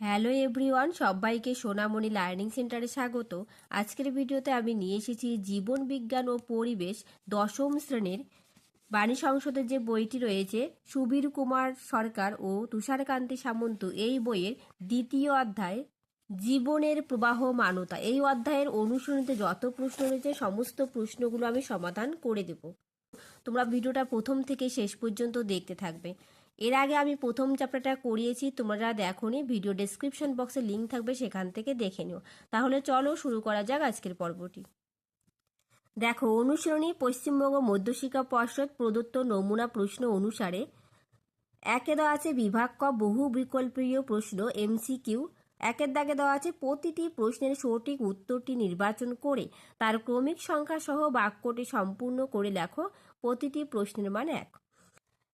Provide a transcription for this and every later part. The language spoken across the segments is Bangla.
হ্যালো এভরিওয়ান, সবাইকে সোনামণি লার্নিং সেন্টারে স্বাগত। আজকের ভিডিওতে আমি নিয়ে এসেছি জীবন, বিজ্ঞান ও পরিবেশ দশম শ্রেণির বাণী সংসদের যে বইটি রয়েছে, সুবীর কুমার সরকার ও তুষারকান্তি সামন্ত। এই বইয়ের দ্বিতীয় অধ্যায়, জীবনের প্রবাহ মানতা। এই অধ্যায়ের অনুসরণীতে যত প্রশ্ন রয়েছে, সমস্ত প্রশ্নগুলো আমি সমাধান করে দেব। তোমরা ভিডিওটা প্রথম থেকে শেষ পর্যন্ত দেখতে থাকবে। এর আগে আমি প্রথম চ্যাপ্টারটা করিয়েছি, তোমরা দেখোনি ভিডিও ডেসক্রিপশন বক্সে লিঙ্ক থাকবে, সেখান থেকে দেখে নিও। তাহলে চলো শুরু করা যাক আজকের পর্বটি। দেখো অনুসরণী পশ্চিমবঙ্গ মধ্যশিক্ষা পর্ষদ প্রদত্ত নমুনা প্রশ্ন অনুসারে, একে দেওয়া আছে বিভাগ ক, বহু বিকল্পীয় প্রশ্ন এমসিকিউ একের দাগে দেওয়া আছে প্রতিটি প্রশ্নের সঠিক উত্তরটি নির্বাচন করে, তার ক্রমিক সংখ্যা সহ বাক্যটি সম্পূর্ণ করে লেখো, প্রতিটি প্রশ্নের মান এক।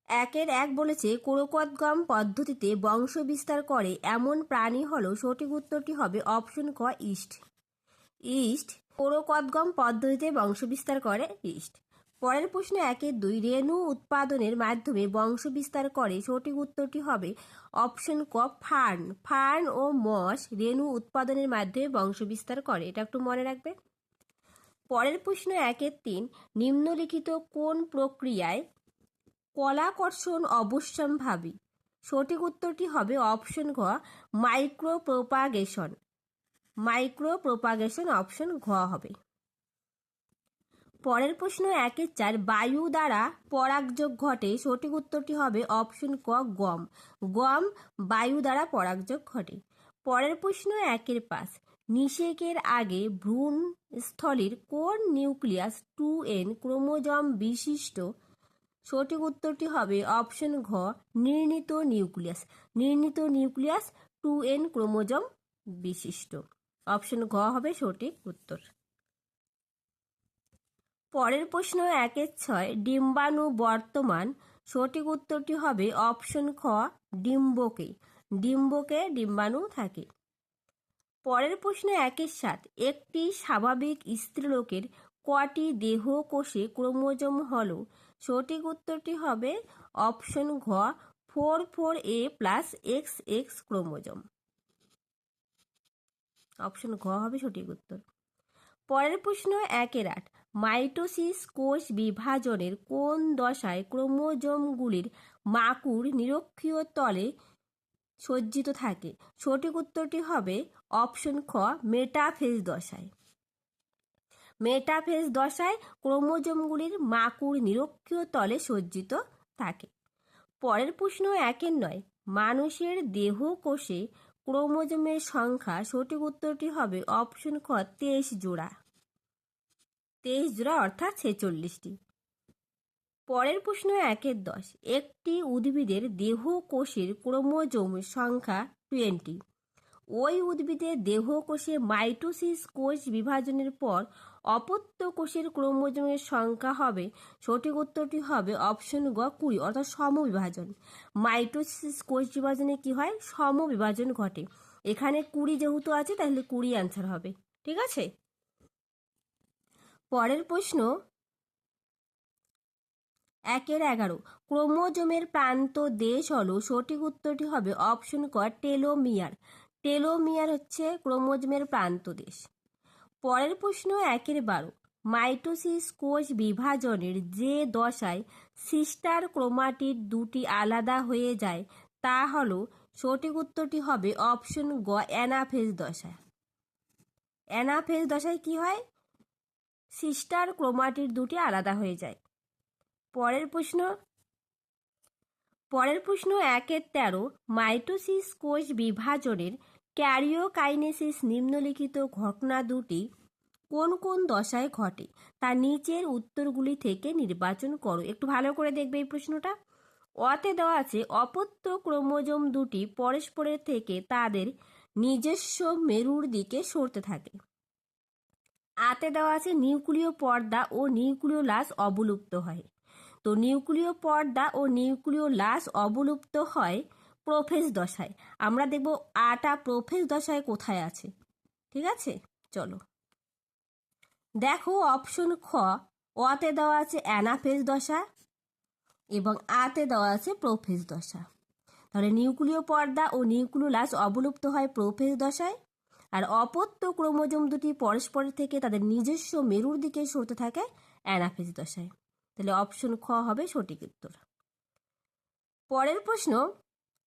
একের এক বলেছে কোরকোদ্গম পদ্ধতিতে বংশ বিস্তার করে, এমন প্রাণী হলো সঠিক উত্তরটি হবে অপশন ক, ইস্ট। ইস্ট কোরকোদ্গম পদ্ধতিতে বংশ বিস্তার করে, ইস্ট। পরের প্রশ্ন একের দুই, রেণু উৎপাদনের মাধ্যমে বংশ বিস্তার করে, সঠিক উত্তরটি হবে অপশন ক, ফার্ন। ফার্ন ও মস রেণু উৎপাদনের মাধ্যমে বংশ বিস্তার করে, এটা একটু মনে রাখবে। পরের প্রশ্ন একের তিন, নিম্নলিখিত কোন প্রক্রিয়ায় কলাকর্ষণ অবশ্যম্ভাবী। সঠিক উত্তরটি হবে অপশন ঘ micro propagation micro propagation option ঘ হবে। পরের প্রশ্ন একের চার, বায়ু দ্বারা পরাগযোগ ঘটে। সঠিক উত্তরটি হবে অপশন ক, গম। গম, বায়ু দ্বারা পরাগযোগ ঘটে। পরের প্রশ্ন একের পাঁচ, নিষেকের আগে ভ্রূণ স্থলীর কোন নিউক্লিয়াস টু এন ক্রোমোজম বিশিষ্ট সঠিক উত্তরটি হবে অপশন ঘ, নির্ণীত নিউক্লিয়াস। নির্ণীত নিউক্লিয়াস টু এন ক্রোমোজম বিশিষ্ট। অপশন ঘ হবে সঠিক উত্তর। পরের প্রশ্ন একের ছয়, ডিম্বাণু বর্তমান। সঠিক উত্তরটি হবে অপশন খ, ডিম্বকে। ডিম্বকে ডিম্বাণু থাকে। পরের প্রশ্ন একের সাত, একটি স্বাভাবিক স্ত্রীলোকের কটি দেহ কোষে ক্রোমোজোম হলো? সঠিক উত্তরটি হবে অপশন ঘ, four four A plus X X chromosome. Option ঘ হবে সঠিক উত্তর। পরের প্রশ্ন একের আট, মাইটোসিস কোষ বিভাজনের কোন দশায় ক্রোমোজোমগুলির মাকুর নিরক্ষীয় তলে সজ্জিত থাকে? সঠিক উত্তরটি হবে অপশন খ, মেটাফেজ দশায়। মেটাফেজ দশায় ক্রোমোজোমগুলির মাকুর নিরক্ষীয় তলে সজ্জিত থাকে। পরের প্রশ্ন একের নয়, মানুষের দেহ কোষে ক্রোমোজোমের সংখ্যা সঠিক উত্তরটি হবে অপশন খ, তেইশ জোড়া। তেইশ জোড়া অর্থাৎ ছেচল্লিশটি। পরের প্রশ্ন একের দশ, একটি উদ্ভিদের দেহ কোষের ক্রোমোজোম সংখ্যা টোয়েন্টি। ওই উদ্ভিদের দেহ কোষে মাইটোসিস কোষ বিভাজনের পর অপত্য কোষের ক্রোমোজোমের সংখ্যা হবে। সঠিক উত্তরটি হবে অপশন গ, কুড়ি, অর্থাৎ সমবিভাজন। মাইটোসিস কোষ বিভাজনে কি হয়? সমবিভাজন ঘটে। এখানে কুড়ি যেহেতু আছে, তাহলে কুড়ি অ্যান্সার হবে। ঠিক আছে? পরের প্রশ্ন, একের এগারো। ক্রোমোজোমের প্রান্ত দেশ হলো, সঠিক উত্তরটি হবে অপশন ক, টেলোমিয়ার। টেলোমিয়ার হচ্ছে ক্রোমোজোমের প্রান্ত দেশ। পরের প্রশ্ন একের বারো। মাইটোসিস কোষ বিভাজনের যে দশায় সিস্টার ক্রোমাটিড দুটি আলাদা হয়ে যায়, তা হল, সঠিক উত্তরটি হবে অপশন গ, অ্যানাফেজ দশা অ্যানাফেজ দশায় কি হয়? সিস্টার ক্রোমাটিড দুটি আলাদা হয়ে যায়। পরের প্রশ্ন পরের প্রশ্ন একের তেরো, মাইটোসিস কোষ বিভাজনের ক্যারিওকাইনেসিস নিম্নলিখিত ঘটনা দুটি কোন কোন দশায় ঘটে, তা নিচের উত্তরগুলি থেকে নির্বাচন করো। একটু ভালো করে দেখবে এই প্রশ্নটা। অতে দেওয়া আছে, অপত্য ক্রোমোজোম দুটি পরস্পরের থেকে তাদের নিজস্ব মেরুর দিকে সরতে থাকে। আতে দেওয়া আছে, নিউক্লিয় পর্দা ও নিউক্লিয় লাশ অবলুপ্ত হয়। তো নিউক্লিয় পর্দা ও নিউক্লিয় লাশ অবলুপ্ত হয় প্রোফেজ দশায়। আমরা দেখব আটা প্রোফেজ দশায় কোথায় আছে। ঠিক আছে? চলো। দেখো অপশন খ, অতে দেওয়া আছে অ্যানাফেজ দশা এবং আতে দেওয়া আছে প্রোফেজ দশা। তাহলে নিউক্লিয় পর্দা ও নিউক্লিওলাস অবলুপ্ত হয় প্রোফেজ দশায় আর অপত্য ক্রোমোজোম দুটি পরস্পরের থেকে তাদের নিজস্ব মেরুর দিকে সরতে থাকে অ্যানাফেজ দশায়। তাহলে অপশন খ হবে সঠিক উত্তর। পরের প্রশ্ন,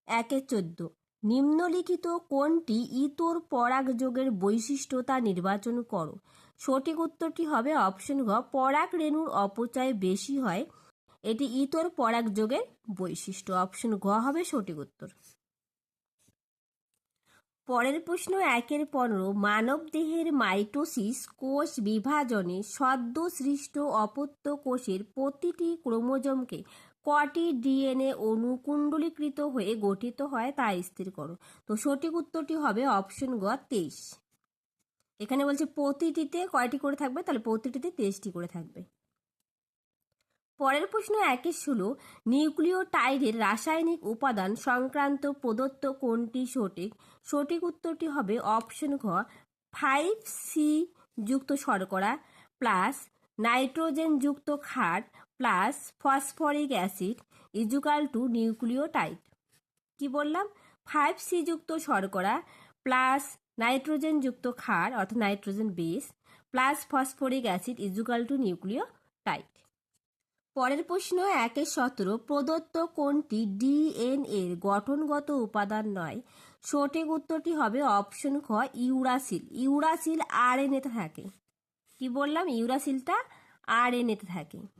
একে চোদ্দ, নিম্নলিখিত কোনটি ইতর পরাগযোগের বৈশিষ্ট্য তা নির্বাচন করো? সঠিক উত্তরটি হবে অপশন ঘ, পরাগ রেণুর অপচয় বেশি হয়। এটি ইতর পরাগযোগের বৈশিষ্ট্য। অপশন ঘ হবে সঠিক উত্তর। পরের প্রশ্ন একের পনেরো, মানব দেহের মাইটোসিস কোষ বিভাজনে সদ্য সৃষ্ট অপত্য কোষের প্রতিটি ক্রোমোজোমকে কটি ডিএনএ অনুকুণ্ডলীকৃত হয়ে গঠিত হয় তা স্থির করো। তো সঠিক উত্তরটি হবে অপশন গ তেইশ। এখানে বলছে প্রতিটিতে কয়টি করে থাকবে? তাহলে প্রতিটিতে তেইশটি করে থাকবে। পরের প্রশ্ন একে ষোলো নিউক্লিওটাইডের রাসায়নিক উপাদান সংক্রান্ত প্রদত্ত কোনটি সঠিক? সঠিক উত্তরটি হবে অপশন ঘ, ফাইভ সি যুক্ত শর্করা প্লাস নাইট্রোজেন যুক্ত খাট plus phosphoric acid equal to nucleotide. কি বললাম? ফাইভ সি যুক্ত শর্করা প্লাস নাইট্রোজেন যুক্ত ক্ষার, অর্থাৎ nitrogen base, plus phosphoric acid equal to nucleotide. পরের প্রশ্ন, একের সতেরো, প্রদত্ত কোনটি ডিএনএ এর গঠনগত উপাদান নয়? সঠিক উত্তরটি হবে অপশন খ, ইউরাসিল। ইউরাসিল আর এতে থাকে। কি বললাম? ইউরাসিলটা আর এতে থাকে।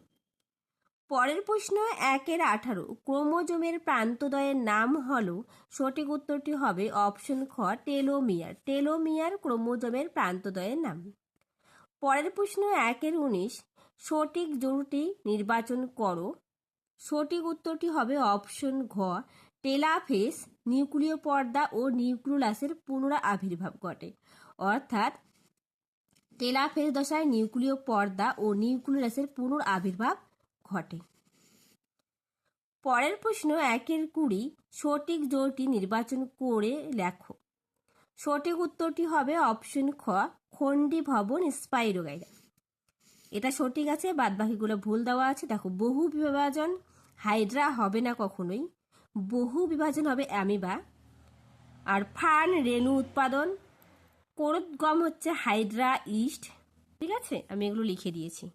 পরের প্রশ্ন একের আঠারো। ক্রোমোজোমের প্রান্তদয়ের নাম হল, সঠিক উত্তরটি হবে অপশন খ, টেলোমিয়ার। টেলোমিয়ার ক্রোমোজোমের প্রান্তদয়ের নাম। পরের প্রশ্ন একের উনিশ, সঠিক জরুরটি নির্বাচন করো। সঠিক উত্তরটি হবে অপশন ঘ, টেলাফেস, নিউক্লিয় পর্দা ও নিউক্লিওলাসের পুনরা আবির্ভাব ঘটে। অর্থাৎ টেলাফেস দশায় নিউক্লিয় পর্দা ও নিউক্লিওলাসের পুনর আবির্ভাব ঘটে। পরের প্রশ্ন, একের কুড়ি সঠিক জোরটি নির্বাচন করে লেখো। সঠিক উত্তরটি হবে অপশন খ খন্ডি ভবন স্পাইরোগাইরা এটা সঠিক আছে বাদ বাকিগুলো ভুল দেওয়া আছে। দেখো, বহু বিভাজন, হাইড্রা হবে না কখনোই। বহু বিভাজন হবে অ্যামিবা। আর ফান রেণু উৎপাদন কোরোদ্গম হচ্ছে হাইড্রা ইস্ট। ঠিক আছে? আমি এগুলো লিখে দিয়েছি।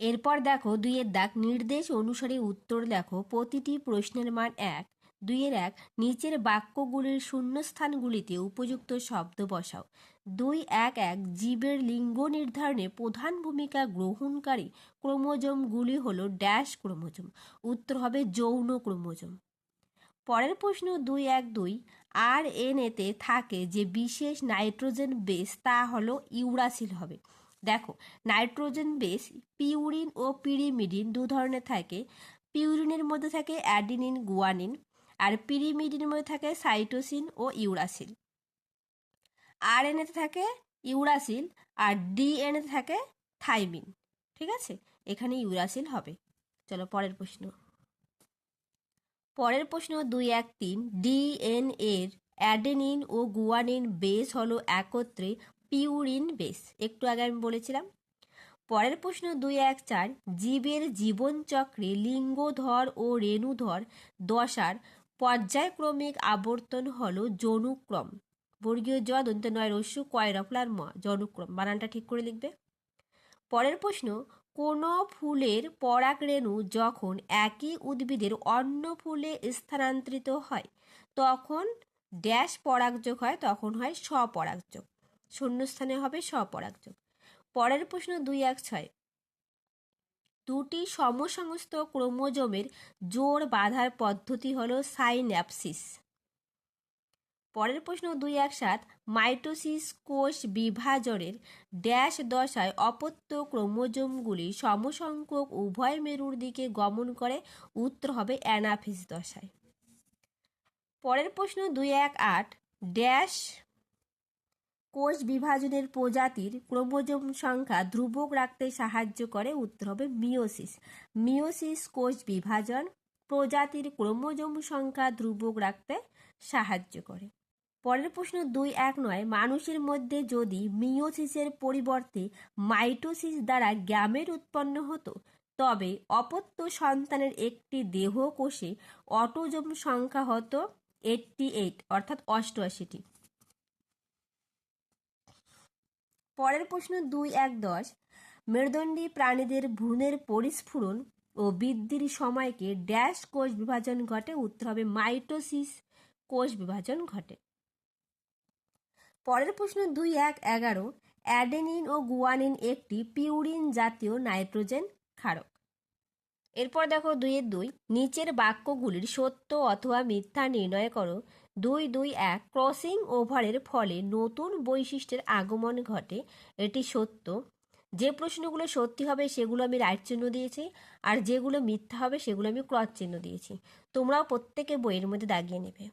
এরপর দেখো দুইয়ের দাগ নির্দেশ অনুসারে উত্তর লেখো। প্রতিটি প্রশ্নের মান এক। দুইয়ের এক, নিচের বাক্যগুলির শূন্যস্থানগুলিতে উপযুক্ত শব্দ বসাও। দুই এক এক, জীবের লিঙ্গ নির্ধারণে প্রধান ভূমিকা গ্রহণকারী ক্রোমোজোমগুলি হলো ড্যাশ ক্রোমোজোম, উত্তর হবে যৌন ক্রোমোজোম। পরের প্রশ্ন দুই এক দুই, আর এন এতে থাকে যে বিশেষ নাইট্রোজেন বেস তা হলো ইউরাসিল হবে। নাইট্রোজেন বেস পিউরিন ও পিরিমিডিন দু ধরনের থাকে। পিউরিনের মধ্যে থাকে অ্যাডিনিন, গুয়ানিন, আর পিরিমিডিনের মধ্যে থাকে সাইটোসিন ও ইউরাসিল। আর এতে থাকে ইউরাসিল আর ডিএনএতে থাকে থাইমিন। ঠিক আছে? এখানে ইউরাসিল হবে। চলো পরের প্রশ্ন। পরের প্রশ্ন দুই এক তিন। ডিএনএ এর অ্যাডেনিন ও গুয়ানিন বেস হলো একত্রে পিউরিন বেস। একটু আগে আমি বলেছিলাম। পরের প্রশ্ন দুই এক চার। জীবের জীবনচক্রে লিঙ্গধর ও রেণুধর দশার পর্যায়ক্রমিক আবর্তন হল যৌনুক্রম। বর্গীয় জ, দন্ত নয়, রস্যু কয় রফলার ম, যৌনুক্রম। বানানটা ঠিক করে লিখবে। পরের প্রশ্ন, কোনো ফুলের পরাগরেণু যখন একই উদ্ভিদের অন্য ফুলে স্থানান্তরিত হয়, তখন ড্যাশ পরাগযোগ হয়, তখন হয় স্বপরাগযোগ শূন্যস্থানে হবে স্বপরাগযোগ। পরের প্রশ্ন দুই এক ছয়। দুটি সমসংস্থ ক্রোমোজোমের জোর বাঁধার পদ্ধতি হল সাইন্যাপসিস। পরের প্রশ্ন দুই এক সাত। মাইটোসিস কোষ বিভাজনের ড্যাশ দশায় অপত্য ক্রোমোজোমগুলি সমসংখ্যক উভয় মেরুর দিকে গমন করে, উত্তর হবে অ্যানাফিস দশায়। পরের প্রশ্ন দুই এক আট। ড্যাশ কোষ বিভাজনের প্রজাতির ক্রোমোজোম সংখ্যা ধ্রুবক রাখতে সাহায্য করে উত্তর হবে মিওসিস মিওসিস কোষ বিভাজন প্রজাতির ক্রোমোজোম সংখ্যা ধ্রুবক রাখতে সাহায্য করে। পরের প্রশ্ন দুই এক নয়, মানুষের মধ্যে যদি মিওসিসের পরিবর্তে মাইটোসিস দ্বারা গ্যামের উৎপন্ন হতো, তবে অপত্য সন্তানের একটি দেহ কোষে অটোজম সংখ্যা হতো এইটটি এইট, অর্থাৎ অষ্টআশিটি। পরের প্রশ্ন দুই এক দশ। মেরুদণ্ডী প্রাণীদের ভ্রূণের পরিস্ফুরণ ও বৃদ্ধির সময়কে ড্যাশ কোষ বিভাজন ঘটে উত্তর হবে মাইটোসিস কোষ বিভাজন ঘটে। পরের প্রশ্ন দুই এক এগারো। অ্যাডেনিন ও গুয়ানিন একটি পিউরিন জাতীয় নাইট্রোজেন ক্ষারক। এরপর দেখো দুইয়ের দুই। নিচের বাক্যগুলির সত্য অথবা মিথ্যা নির্ণয় করো। দুই দুই এক ক্রসিং ওভারের ফলে নতুন বৈশিষ্ট্যের আগমন ঘটে। এটি সত্য। যে প্রশ্নগুলো সত্যি হবে, সেগুলো আমি রাইট চিহ্ন দিয়েছি, আর যেগুলো মিথ্যা হবে, সেগুলো আমি ক্রস চিহ্ন দিয়েছি। তোমরাও প্রত্যেকে বইয়ের মধ্যে দাগিয়ে নেবে।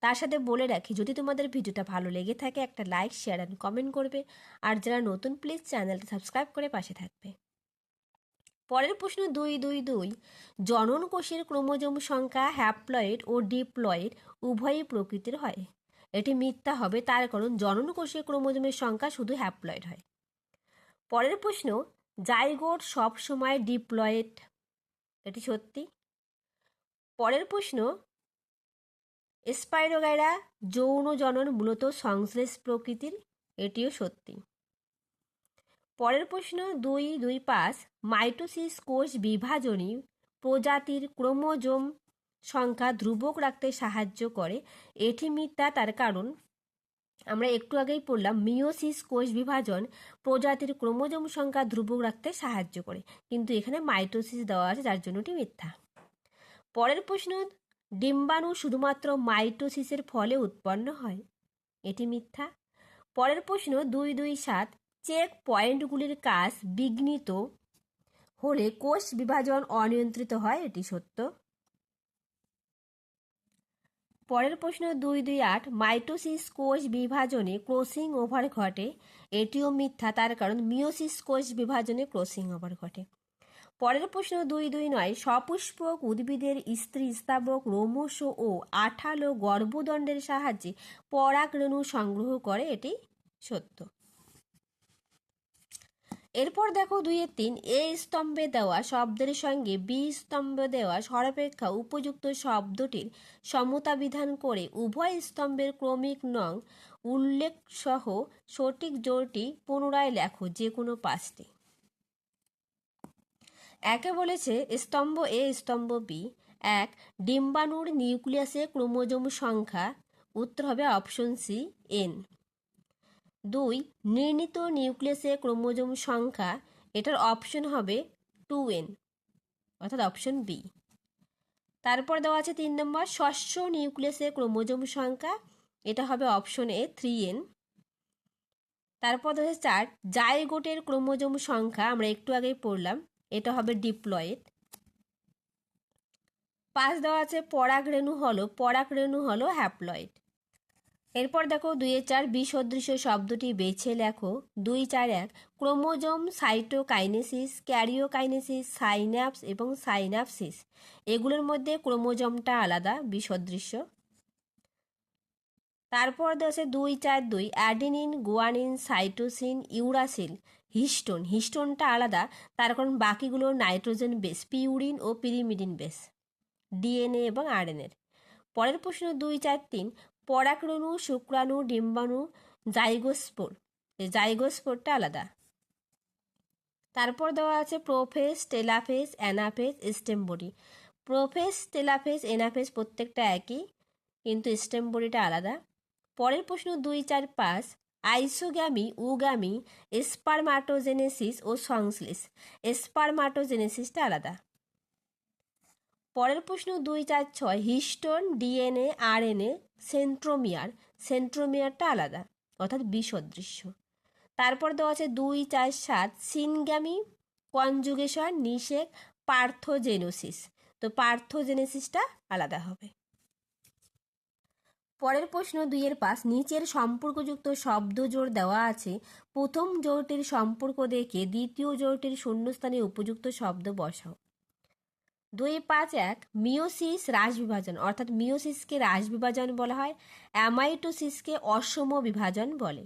তার সাথে বলে রাখি, যদি তোমাদের ভিডিওটা ভালো লেগে থাকে, একটা লাইক, শেয়ার অ্যান্ড কমেন্ট করবে। আর যারা নতুন প্লিজ চ্যানেলটা সাবস্ক্রাইব করে পাশে থাকবে। পরের প্রশ্ন দুই দুই দুই। জনন কোষের ক্রোমোজোম সংখ্যা হ্যাপ্লয়েড ও ডিপ্লয়েড উভয়ই প্রকৃতির হয়। এটি মিথ্যা হবে, তার কারণ জনন কোষের ক্রোমোজোমের সংখ্যা শুধু হ্যাপ্লয়েড হয়। পরের প্রশ্ন, জাইগোট সব সময় ডিপ্লয়েড। এটি সত্যি? পরের প্রশ্ন, স্পাইরোগাইরা যৌন জনন মূলত সংশ্লেষ প্রকৃতির? এটিও সত্যি। পরের প্রশ্ন দুই দুই, পাঁচ, মাইটোসিস কোষ বিভাজনী প্রজাতির ক্রোমোজোম সংখ্যা ধ্রুবক রাখতে সাহায্য করে। এটি মিথ্যা, তার কারণ আমরা একটু আগেই পড়লাম মিওসিস কোষ বিভাজন প্রজাতির ক্রোমোজোম সংখ্যা ধ্রুবক রাখতে সাহায্য করে। কিন্তু এখানে মাইটোসিস দেওয়া আছে, যার জন্য এটি মিথ্যা। পরের প্রশ্ন, ডিম্বাণু শুধুমাত্র মাইটোসিসের ফলে উৎপন্ন হয়। এটি মিথ্যা। পরের প্রশ্ন, দুই দুই, সাত চেক পয়েন্টগুলির কাজ বিঘ্নিত হলে কোষ বিভাজন অনিয়ন্ত্রিত হয়, এটি সত্য। পরের প্রশ্ন দুই দুই আট, মাইটোসিস কোষ বিভাজনে ক্রসিং ওভার ঘটে, এটিও মিথ্যা, তার কারণ মিওসিস কোষ বিভাজনে ক্রসিং ওভার ঘটে। পরের প্রশ্ন দুই দুই নয়, সপুষ্পক উদ্ভিদের স্ত্রী স্তাবক রোমশ ও আঠালো গর্ভদণ্ডের সাহায্যে পরাগরেণু সংগ্রহ করে, এটি সত্য। এরপর দেখো দুইয়ের তিন, এ স্তম্ভে দেওয়া শব্দের সঙ্গে বি স্তম্ভে দেওয়া সর্বাপেক্ষা উপযুক্ত শব্দটির সমতা বিধান করে উভয় স্তম্ভের ক্রমিক নং উল্লেখ সহ সঠিক জোরটি পুনরায় লেখো যে কোনো পাঁচটি। একে বলেছে স্তম্ভ এ, স্তম্ভ বি। এক, ডিম্বাণুর নিউক্লিয়াসে ক্রোমোজোম সংখ্যা। উত্তর হবে অপশন সি, এন। দুই, নির্ণীত নিউক্লিয়াসে ক্রোমোজোম সংখ্যা, এটার অপশন হবে টু এন অর্থাৎ অপশন বি তারপর দেওয়া আছে তিন নম্বর ষষ্ঠ নিউক্লিয়াসে ক্রোমোজোম সংখ্যা, এটা হবে অপশন এ থ্রি এন তারপর দেওয়া আছে চার, জাইগোটের ক্রোমোজোম সংখ্যা, আমরা একটু আগেই পড়লাম, এটা হবে ডিপ্লয়েড। পাঁচ দেওয়া আছে পরাগ রেণু হলো পরাগ রেণু হলো হ্যাপ্লয়েড এরপর দেখো দুইয়ে চার বিসদৃশ শব্দটি বেছে লেখো। দুই, চার, এক। ক্রোমোজোম সাইটোকাইনেসিস, ক্যারিওকাইনেসিস, সাইন্যাপস এবং সাইন্যাপসিস। এগুলোর মধ্যে ক্রোমোজোমটা আলাদা, বিসদৃশ্য। তারপর আছে দুই, চার, দুই। Adenine, guanine, cytosine, uracil, histone. হিস্টোনটা আলাদা, তার কারণ বাকিগুলো নাইট্রোজেন বেস, পিউরিন ও পিরিমিডিন বেস। ডিএনএ এবং আরএনএর। পরের প্রশ্ন দুই, চার, তিন। পরাগরেণু শুক্রাণু, ডিম্বাণু, জাইগোস্পোর। জাইগোস্পোরটা আলাদা। তারপর দেওয়া আছে prophase telophase anaphase stem body prophase telophase anaphase প্রত্যেকটা একই, কিন্তু স্টেম বডিটা আলাদা। পরের প্রশ্ন দুই, চার, পাঁচ। আইসোগ্যামি, উগামি, স্পারমাটোজেনেসিস ও সংশ্লেষ। স্পারমাটোজেনেসিসটা আলাদা। পরের প্রশ্ন দুই চার ছয়, হিস্টোন, ডিএনএ, আরএনএ, সেন্ট্রোমিয়ার। সেন্ট্রোমিয়ারটা আলাদা, অর্থাৎ বিসদৃশ্য। তারপর দেওয়া আছে দুই চার সাত সিনগ্যামি কনজুগেশন, নিষেক, পার্থোজেনোসিস। তো পার্থোজেনেসিসটা আলাদা হবে। পরের প্রশ্ন দুইয়ের পাশ, নিচের সম্পর্কযুক্ত শব্দ জোর দেওয়া আছে। প্রথম জোরটির সম্পর্ক দেখে দ্বিতীয় জোড়টির শূন্যস্থানে উপযুক্ত শব্দ বসাও। দুই পাঁচ এক মিওসিস রাস বিভাজন অর্থাৎ মিওসিসকে রাস বিভাজন বলা হয়, অ্যামাইটোসিসকে অসম বিভাজন বলে।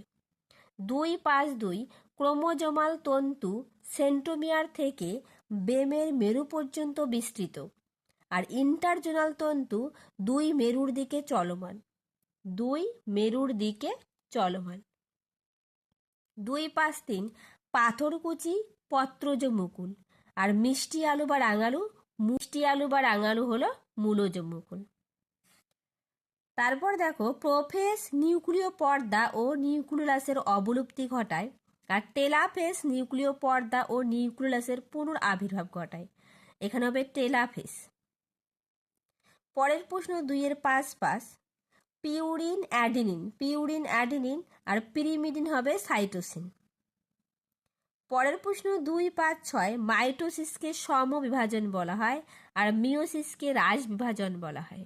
দুই পাঁচ দুই ক্রোমোজোমাল তন্তু সেন্টোমিয়ার থেকে বেমের মেরু পর্যন্ত বিস্তৃত, আর ইন্টারজোনাল তন্তু দুই মেরুর দিকে চলমান। দুই মেরুর দিকে চলমান। দুই পাঁচ তিন পাথরকুচি পত্রজ মুকুল আর মিষ্টি আলু বা রাঙালু মিষ্টি আলু বা রাঙালু হলো মূলজ মুকুল তারপর দেখো, প্রোফেস নিউক্লিয় পর্দা ও নিউক্লিয়াসের অবলুপ্তি ঘটায় আর টেলাফেস নিউক্লিয় পর্দা ও নিউক্লিয়াসের পুনর আবির্ভাব ঘটায়। এখানে হবে টেলাফেস। পরের প্রশ্ন দুইয়ের পাঁচ পাঁচ, পিউরিন অ্যাডিনিন পিউরিন অ্যাডিনিন আর পিরিমিডিন হবে সাইটোসিন। পরের প্রশ্ন দুই পাঁচ ছয় মাইটোসিসকে সম বিভাজন বলা হয় আর মিওসিসকে রাজ বিভাজন বলা হয়।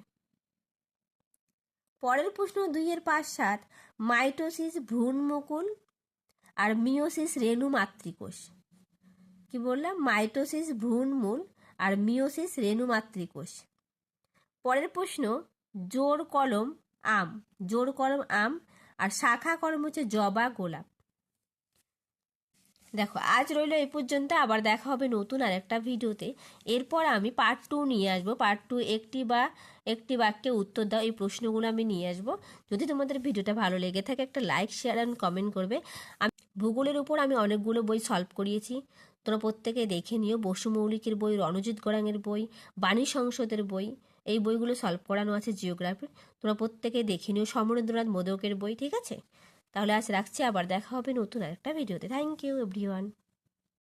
পরের প্রশ্ন দুইয়ের পাঁচ সাত মাইটোসিস ভ্রূণমুকুল আর মিওসিস রেণু মাতৃকোষ কি বললাম? মাইটোসিস ভ্রূণমূল আর মিওসিস রেণু মাতৃকোষ পরের প্রশ্ন জোর কলম আম জোর কলম আম আর শাখা কলম হচ্ছে জবা গোলাপ। দেখো, আজ রইল এই পর্যন্ত, আবার দেখা হবে নতুন আর একটা ভিডিওতে। এরপর আমি পার্ট টু নিয়ে আসব। পার্ট টু একটি বা একটি বাক্যে উত্তর দাও, এই প্রশ্নগুলো আমি নিয়ে আসব। যদি তোমাদের ভিডিওটা ভালো লেগে থাকে, একটা লাইক শেয়ার অ্যান্ড কমেন্ট করবে। আমি ভূগোলের উপর আমি অনেকগুলো বই সলভ করিয়েছি। তোমরা প্রত্যেকে দেখে নিও। বসু মৌলিকের বই, রণজিৎ গড়াঙের বই, বাণী সংসদের বই, এই বইগুলো সলভ করানো আছে জিওগ্রাফির তোমরা প্রত্যেকে দেখে নিও। সমরেন্দ্রনাথ মোদকের বই, ঠিক আছে? তাহলে আজ রাখছি আবার দেখা হবে নতুন আরেকটা ভিডিওতে। Thank you everyone